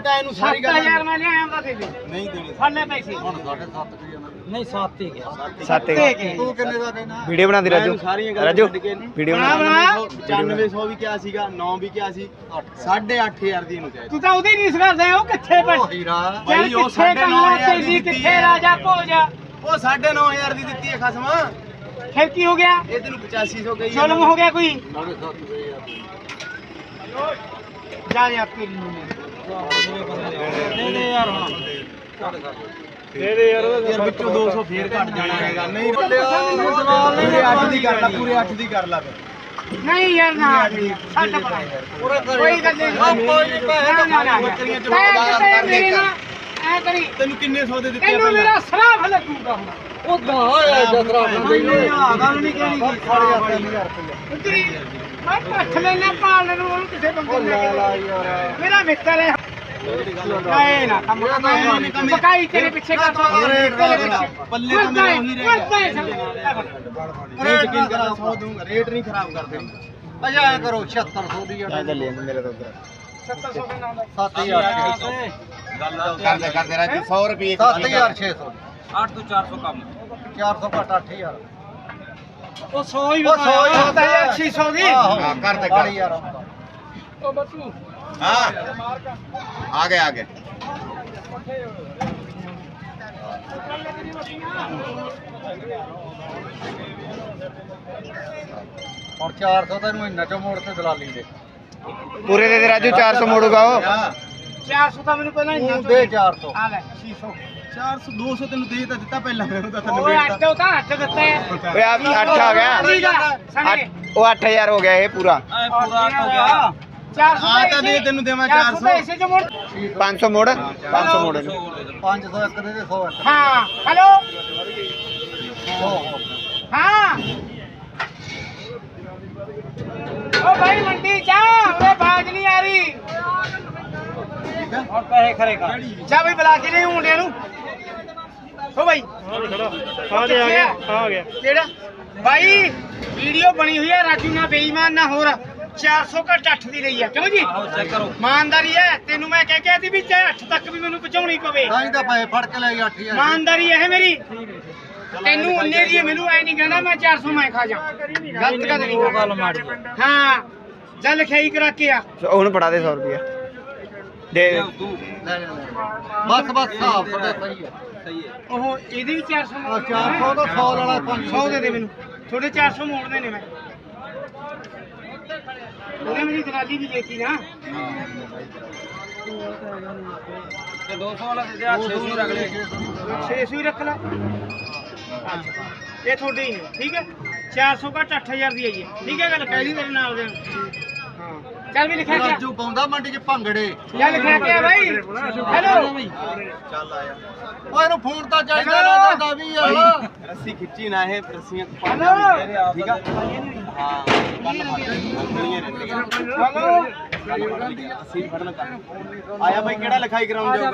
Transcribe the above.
ਮੈਂ ਤਾਂ ਇਹਨੂੰ ਸਾਰੀ ਗੱਲ 7000 ਮੈਂ ਲਿਆਇਆ ਤਾਂ ਦੇ ਦੇ ਨਹੀਂ ਦੇਣੀ। ਫੜਨੇ ਪੈਸੇ। ਹੁਣ 7.5 ਦੀ ਜਾਣਾ ਨਹੀਂ 7 ਹੀ ਗਿਆ। ਸੱਤ ਤੂੰ ਕਿੰਨੇ ਦਾ ਕਹਿਣਾ ਵੀਡੀਓ ਬਣਾ ਦੇ ਰਾਜੂ। ਰਾਜੂ ਵੀਡੀਓ ਬਣਾ ਬਣਾ। ਬਣਾ 9500 ਵੀ ਕਿਹਾ ਸੀਗਾ 9 ਵੀ ਕਿਹਾ ਸੀ 8500 ਦੀ ਇਹਨੂੰ ਚਾਹੀਦਾ। ਤੂੰ ਤਾਂ ਉਹਦੀ ਨਹੀਂ ਕਰਦਾ ਉਹ ਕਿੱਥੇ ਬੈਠ ਬਾਈ ਉਹ ਕਿੱਥੇ ਕੰਨਾ 9500 ਤੇਰੀ ਦੀ ਕਿੱਥੇ ਰਾਜਾ ਭੋਜਾ ਉਹ 9500 ਦੀ ਦਿੱਤੀ ਹੈ ਖਸਮਾ। ਫਿਰ ਕੀ ਹੋ ਗਿਆ? ਇਹ ਤੈਨੂੰ 8500 ਕਹੀ ਜ਼ੁਲਮ ਹੋ ਗਿਆ ਕੋਈ? 7.5 ਜਾ ਜਾ ਤੇਰੀ ਨੂੰ। ਦੇ ਦੇ ਯਾਰ ਹੁਣ ਦੇ ਦੇ ਯਾਰ ਯਾਰ ਵਿੱਚੋਂ 200 ਫੇਰ ਘਟ ਜਾਣਾ ਹੈਗਾ ਨਹੀਂ ਪੂਰੇ 8 ਦੀ ਕਰ ਲੈ ਪੂਰੇ 8 ਦੀ ਕਰ ਲੈ ਨਹੀਂ ਯਾਰ ਨਾ ਛੱਡ ਪਰਾਂ ਕੋਈ ਗੱਲ ਨਹੀਂ ਕੋਈ ਨਹੀਂ ਬੱਕਰੀਆਂ ਚ ਮੇਰੇ ਨਾਲ ਐ ਕਰੀ ਤੈਨੂੰ ਕਿੰਨੇ ਸੌਦੇ ਦਿੱਤੇ ਤੈਨੂੰ ਮੇਰਾ ਸਰਾਫ ਲੱਗੂਗਾ ਹੁਣ ਉਦਾਂ ਹੋਇਆ ਜਸਰਾ ਨਹੀਂ ਗੱਲ ਨਹੀਂ ਕਹਿਣੀ। ਕੀ 3000 ਰੁਪਏ। ਉਤਰੀ ਮੈਂ ਪੱਠ ਲੈਣਾ ਪਾਲਣ ਨੂੰ ਉਹਨੂੰ ਕਿਸੇ ਬੰਦੇ ਨੇ ਮੇਰਾ ਮਿੱਤਰ ਹੈ। ਨਹੀਂ ਨਾ ਕੰਮ ਕੰਮ ਬਕਾਈ ਤੇਰੇ ਪਿੱਛੇ ਕਰ ਪੱਲੇ ਤਾਂ ਮੇਰੇ ਉਹੀ ਰਹਿ ਗਿਆ ਰੇਟ ਕਿੰਨ ਕਰਾ 100 ਦੂੰਗਾ ਰੇਟ ਨਹੀਂ ਖਰਾਬ ਕਰਦੇ। ਅਜਾ ਕਰੋ 7600 ਦੀ ਆ। ਚੱਲੇ ਮੇਰੇ ਤੋਂ ਉਧਰ। 700 ਦੇ ਨਾਲ 7000 ਕਰਦੇ ਕਰਦੇ ਰਾਜੂ 100 ਰੁਪਏ 7600 8 ਤੋਂ 400 ਕੰਮ। 400 ਘੱਟ 8000 ਉਹ 100 ਹੀ ਉਹ ਸੌ ਹੀ ਬਤਾ ਯਾਰ 600 ਦੀ? ਹਾਂ ਕਰ ਦੇ ਕਰ ਯਾਰ ਉਹ ਬੱਤੂ ਹਾਂ। ਆ ਗਏ ਆ ਗਏ। ਹੁਣ 400 ਤੈਨੂੰ ਇੰਨਾ ਚੋਂ ਮੋੜ ਤੇ ਦਲਾਲੀ ਦੇ। ਪੂਰੇ ਦੇ ਦੇ ਰਾਜੂ 400 ਮੋੜੂਗਾ ਉਹ। 400 ਤਾਂ ਮੈਨੂੰ ਪਹਿਲਾਂ ਇੰਨਾ ਤੂੰ ਦੇ 400 ਆ ਲੈ। 600 400 200 ਤੈਨੂੰ ਦੇ ਤਾਂ ਦਿੱਤਾ ਪਹਿਲਾਂ ਮੈਨੂੰ ਤਾਂ ਓਏ ਅੱਡ ਉਹ ਤਾਂ ਅੱਡ ਦਿੱਤਾ। ਹੈ ਓਏ ਆ 8 ਆ ਗਿਆ। ਅੱਠ- ਉਹ 8000 ਹੋ ਗਿਆ ਇਹ ਪੂਰਾ। ਪੂਰਾ ਹੋ ਗਿਆ। 400 ਆ ਤਾਂ ਦੇ ਤੈਨੂੰ ਦੇਵਾਂ 400 ਤਾਂ ਇਸੇ ਚ ਮੋੜ 500 ਮੋੜ 500 ਮੋੜ। ਇਹਨੂੰ 500 ਇੱਕ ਦੇ ਦੇ 100 ਇੱਕ ਹਾਂ ਹੈਲੋ? 100 ਹਾਂ ਓ ਭਾਈ ਮੰਡੀ ਜਾ ਓਏ ਬਾਜ ਨਹੀਂ ਆ ਰਹੀ ਹੁਣ ਪੈਸੇ ਖਰੇ ਕਰ ਜਾ ਬਈ ਬੁਲਾ ਕੇ ਲੈ ਮੁੰਡਿਆਂ ਨੂੰ। ਓ ਭਾਈ ਆ ਗਿਆ ਆ? ਗਿਆ ਆ ਗਿਆ ਕਿਹੜਾ? ਭਾਈ ਵੀਡੀਓ ਬਣੀ ਹੋਈ ਹੈ ਰਾਜੂ ਨਾ ਬੇਈਮਾਨ ਨਾ ਹੋਰ। 400 ਘੱਟ 8 ਦੀ ਲਈ ਹੈ ਕਿਉਂ ਜੀ? ਚੈੱਕ ਕਰੋ। ਇਮਾਨਦਾਰੀ ਹੈ। ਤੈਨੂੰ ਮੈਂ ਕਹਿ ਕੇ ਆਤੀ ਵੀ ਚਾਹੇ 8 ਤੱਕ ਵੀ ਮੈਨੂੰ ਪਹੁੰਚਾਉਣੀ ਪਵੇ। ਤਾਂ ਹੀ ਤਾਂ ਪੈਸੇ ਫੜ ਕੇ ਲੈ ਗਿਆ 8000 ਇਮਾਨਦਾਰੀ ਹੈ ਮੇਰੀ। ਤੈਨੂੰ ਉਹਨੇ ਦੀ ਮਿਲੂ ਐ ਨਹੀਂ ਕਹਿਣਾ ਮੈਂ 400 ਮੈਂ ਖਾ ਜਾ ਗਲਤ ਕਦ ਨਹੀਂ ਗੱਲ ਹਾਂ। ਜਾ ਲਿਖਾਈ ਕਰਾ ਕੇ ਆ। ਸੋ ਉਹਨੂੰ ਫੜਾ ਦੇ 100 ਰੁਪਏ ਦੇ ਜਾ, ਜਾ। ਬਸ ਬਸ ਹਿਸਾਬ ਤੁਹਾਡਾ ਸਹੀ ਹੈ ਉਹ ਇਹਦੇ ਵੀ 400 ਆ 400 ਤੋਂ 100 ਵਾਲਾ 100 ਦੇ ਦੇ ਮੈਨੂੰ। ਥੋੜੇ 400 ਮੋੜਨੇ ਨੇ ਮੈਂ। ਉਹਨੇ ਮੇਰੀ ਦਲਾਲੀ ਵੀ ਦੇਤੀ ਨਾ। ਤੇ 200 ਵਾਲਾ ਦੇ 600 ਹੀ ਰੱਖ ਲੈ। 600 ਹੀ ਰੱਖ ਲੈ। ਇਹ ਤੁਹਾਡੇ ਹੀ ਨੇ ਠੀਕ ਹੈ? 400 ਘੱਟ 8000 ਦੀ ਆਈ ਹੈ। ਠੀਕ ਹੈ ਗੱਲ? ਕਹਿ ਲਈ ਤੇਰੇ ਨਾਲ ਦੇ। ਹਾਂ। ਚੱਲ ਵੀ ਲਿਖਿਆ ਗਿਆ ਰਾਜੂ ਪਾਉਂਦਾ ਮੰਡੀ 'ਚ ਭੰਗੜੇ। ਚੱਲ ਲਿਖਿਆ ਗਿਆ ਬਾਈ? ਹੈਲੋ? ਚੱਲ ਆਇਆ ਓਏ ਇਹਨੂੰ ਫੋਨ ਤਾਂ ਚਾਹੀਦਾ ਨਾ ਦਾ ਵੀ ਯਾਰ। ਰੱਸੀ ਖਿੱਚੀ ਨਾ ਇਹ ਰੱਸੀਆਂ ਹੈਲੋ? ਠੀਕ ਆ? ਹਾਂ ਹੈਲੋ? ਅਸੀਂ ਫੜਨ ਕਰ ਆਇਆ ਬਾਈ ਕਿਹੜਾ ਲਿਖਾਈ ਕਰਾਉਣ ਜਾਊਗਾ